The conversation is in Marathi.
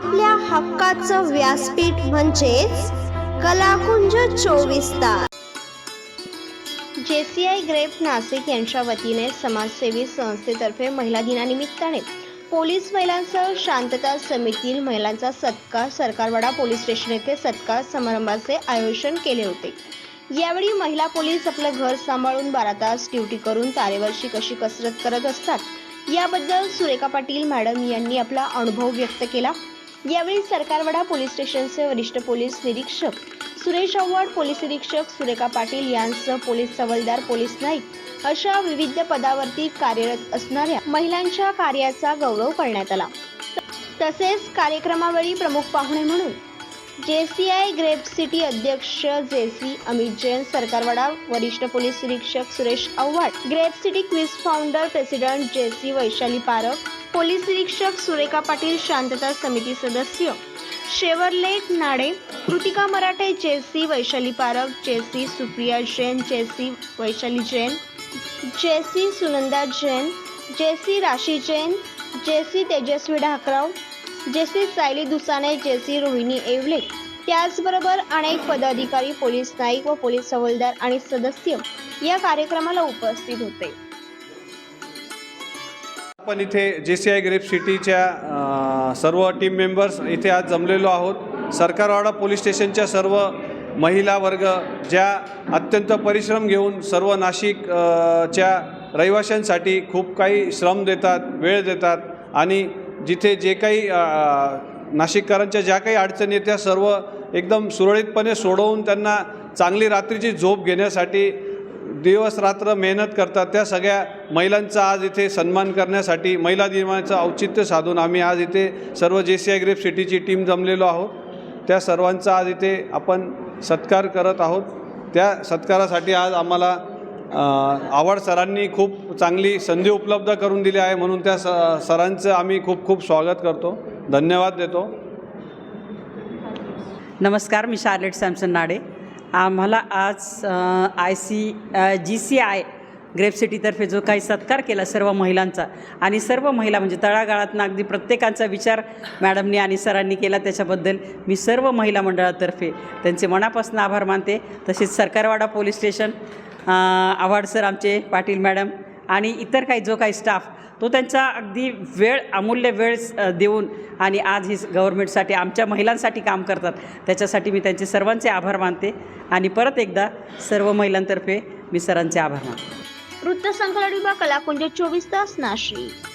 आपल्या हक्काचं व्यासपीठ म्हणजेच कलाकुंज चोवीस तास. जे सी आय ग्रेप नाशिक यांच्या वतीने समाजसेवी संस्थेतर्फे महिला दिनानिमित्ताने पोलीस महिलांसह शांतता समितीतील महिलांचा सत्कार सरकारवाडा पोलीस स्टेशन येथे सत्कार समारंभाचे आयोजन केले होते. यावेळी महिला पोलीस आपलं घर सांभाळून बारा तास ड्युटी करून तारेवरची कशी कसरत करत असतात याबद्दल सुरेखा पाटील मॅडम यांनी आपला अनुभव व्यक्त केला. यावेळी सरकारवाडा पोलीस स्टेशनचे वरिष्ठ पोलीस निरीक्षक सुरेश आव्हाड पोलीस निरीक्षक सुरेखा पाटील यांसह पोलीस सवलदार पोलीस नाईक अशा विविध पदावरती कार्यरत असणाऱ्या महिलांच्या कार्याचा गौरव करण्यात आला. तसेच कार्यक्रमावेळी प्रमुख पाहुणे म्हणून जे सी आय ग्रेप सिटी अध्यक्ष जे सी अमित जैन सरकारवाडा वरिष्ठ पोलीस निरीक्षक Suresh Awhad grape city quiz founder president J C Vaishali Parakh police निरीक्षक सुरेखा पाटील शांतता समिती सदस्य Chevrolet Nade Kritika Marathe JC Vaishali Parakh JC Supriya Jain JC Vaishali Jain JC Sunanda Jain JC Rashi Jain JC Tejaswi Dhakrao JC Sayali Dusane JC Rohini Yeole त्याचबरोबर अनेक पदाधिकारी पोलीस नाईक व पोलीस हवालदार आणि सदस्य या कार्यक्रमाला उपस्थित होते. आपण इथे जे सी आय ग्रेप सिटीच्या सर्व टीम मेंबर्स इथे आज जमलेलो आहोत. सरकारवाडा पोलीस स्टेशनच्या सर्व महिला वर्ग ज्या अत्यंत परिश्रम घेऊन सर्व नाशिकच्या रहिवाशांसाठी खूप काही श्रम देतात वेळ देतात आणि जिथे जे काही नाशिककरांच्या ज्या काही अडचणी आहेत त्या सर्व एकदम सुरळीतपणे सोडवून त्यांना चांगली रात्रीची झोप घेण्यासाठी दिवस रात्र मेहनत करतात. त्या सगळ्या महिलांचा आज इथे सन्मान करण्यासाठी महिला दिनाचं औचित्य साधून आम्ही आज इथे सर्व जे सी आय ग्रेप सिटीची टीम जमलेलो आहोत. त्या सर्वांचा आज इथे आपण सत्कार करत आहोत. त्या सत्कारासाठी आज आम्हाला आवड सरांनी खूप चांगली संधी उपलब्ध करून दिली आहे म्हणून त्या स सरांचं आम्ही खूप खूप स्वागत करतो. धन्यवाद देतो. नमस्कार मी शार्लेट सॅमसन नाडे. आम्हाला आज I C G C I grape सिटीतर्फे जो काही सत्कार केला सर्व महिलांचा आणि सर्व महिला म्हणजे तळागाळातनं अगदी प्रत्येकांचा विचार मॅडमनी आणि सरांनी केला त्याच्याबद्दल मी सर्व महिला मंडळातर्फे त्यांचे मनापासून आभार मानते. तसेच सरकारवाडा पोलीस स्टेशन अ, आव्हाड सर आमचे पाटील मॅडम आणि इतर काही जो काही स्टाफ तो त्यांचा अगदी वेळ अमूल्य वेळ देऊन आणि आज ही गव्हर्मेंटसाठी आमच्या महिलांसाठी काम करतात. त्याच्यासाठी मी त्यांचे सर्वांचे आभार मानते आणि परत एकदा सर्व महिलांतर्फे मी सरांचे आभार मानते. वृत्तसंकलन विभाग कलाकुंज चोवीस तास नाशिक.